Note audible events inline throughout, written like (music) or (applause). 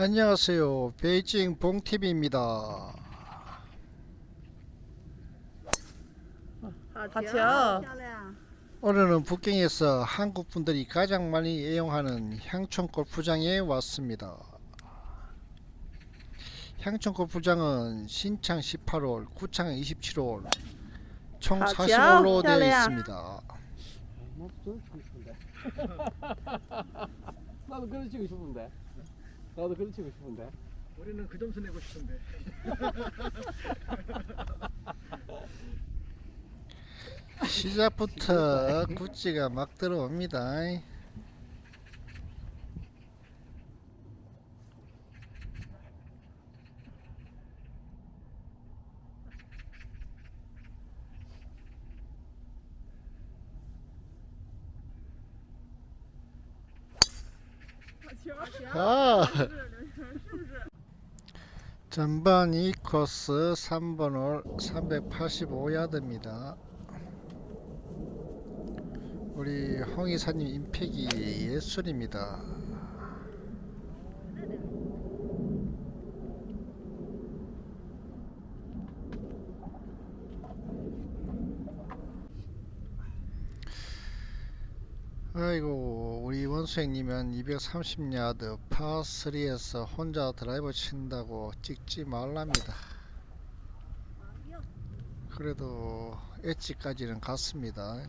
안녕하세요. 베이징 봉TV입니다. 하치요. 오늘은 북경에서 한국 분들이 가장 많이 애용하는 향촌 골프장에 왔습니다. 향촌 골프장은 신창 18홀, 구창 27홀, 총 40홀로 되어 있습니다. 나도 그런 식이 싶은데. 나도 그런 치고 싶은데. 우리는 그 점수 내고 싶은데. (laughs) 시작부터 구찌가 막 들어옵니다. 아. 전반 2코스 3번 홀 385야드입니다. 우리 홍이사님 임팩이 예술입니다. 아이고 우리 원수행님은 230야드 파3에서 혼자 드라이버 친다고 찍지 말랍니다. 그래도 엣지까지는 갔습니다.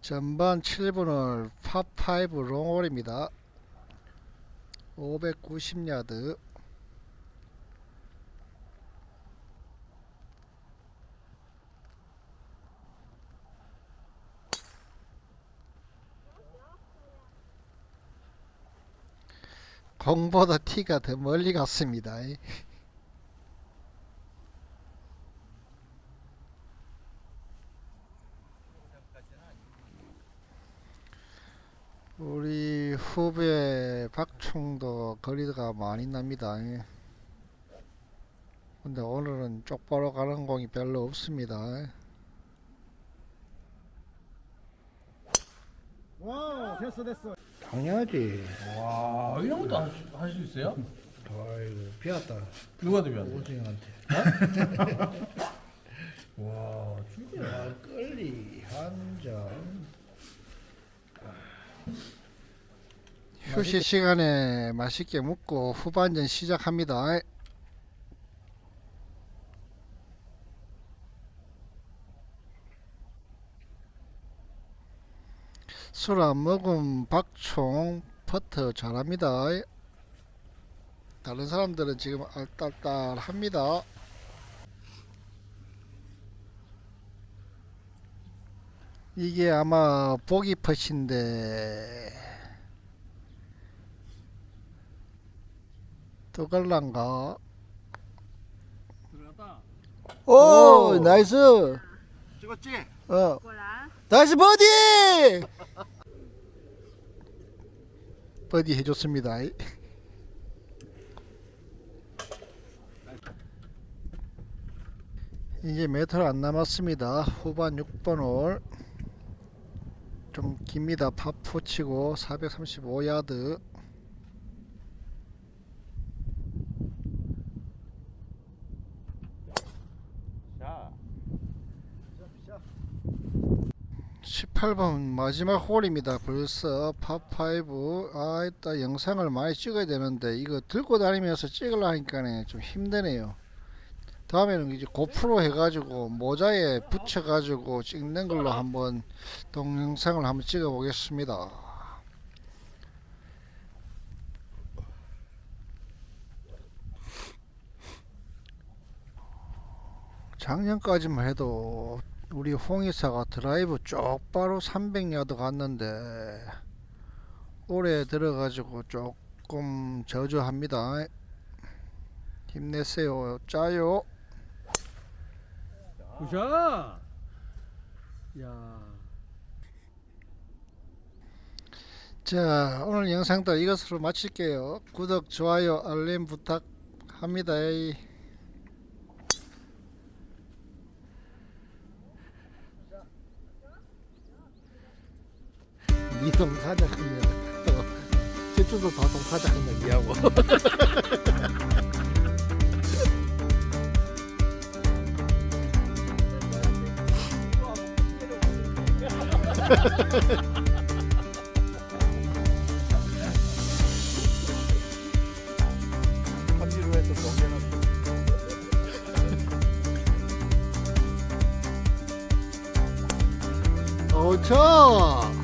전반 7분을 파5 롱홀입니다. 590야드 공보다 티가 더 멀리 갔습니다. 우리 후배 박총도 거리가 많이 납니다. 근데 오늘은 쪽바로 가는 공이 별로 없습니다. 와 됐어 됐어 당연하지. 와, 이런 것도 할 수 있어요? 아이고 비왔다 누가 되면? 오징한테 (laughs) 와, 진짜. 막걸리 한 잔 휴식 시간에 맛있게 먹고 후반전 시작합니다. 술 안 먹은 박총 퍼터 잘합니다. 다른 사람들은 지금 알딸딸합니다. 이게 아마 보기 퍼신데 또 갈란가? 들어갔다. 오, 나이스. 찍었지? 어, 나이스 버디. 버디 해줬습니다. 이제 메트로 안 남았습니다. 후반 6번 홀. 좀 깁니다. 파포 치고 435야드. 자. 18번 마지막 홀입니다. 벌써 파5. 아, 이따 영상을 많이 찍어야 되는데 이거 들고 다니면서 찍으려 하니까 좀 힘드네요. 다음에는 이제 고프로 해가지고 모자에 붙여가지고 찍는 걸로 한번 동영상을 한번 찍어 보겠습니다. 작년까지만 해도 우리 홍이사가 드라이브 쪽바로 300야드 갔는데 올해 들어가지고 조금 저조합니다. 힘내세요. 짜요. 굿샷! 야. 자, 오늘 영상도 이것으로 마칠게요. 구독, 좋아요, 알림 부탁합니다. 이동 가자 그러면 또 맥주도 다 동카자 한다 니하고 감지로 해서 넘겨놨어. 어차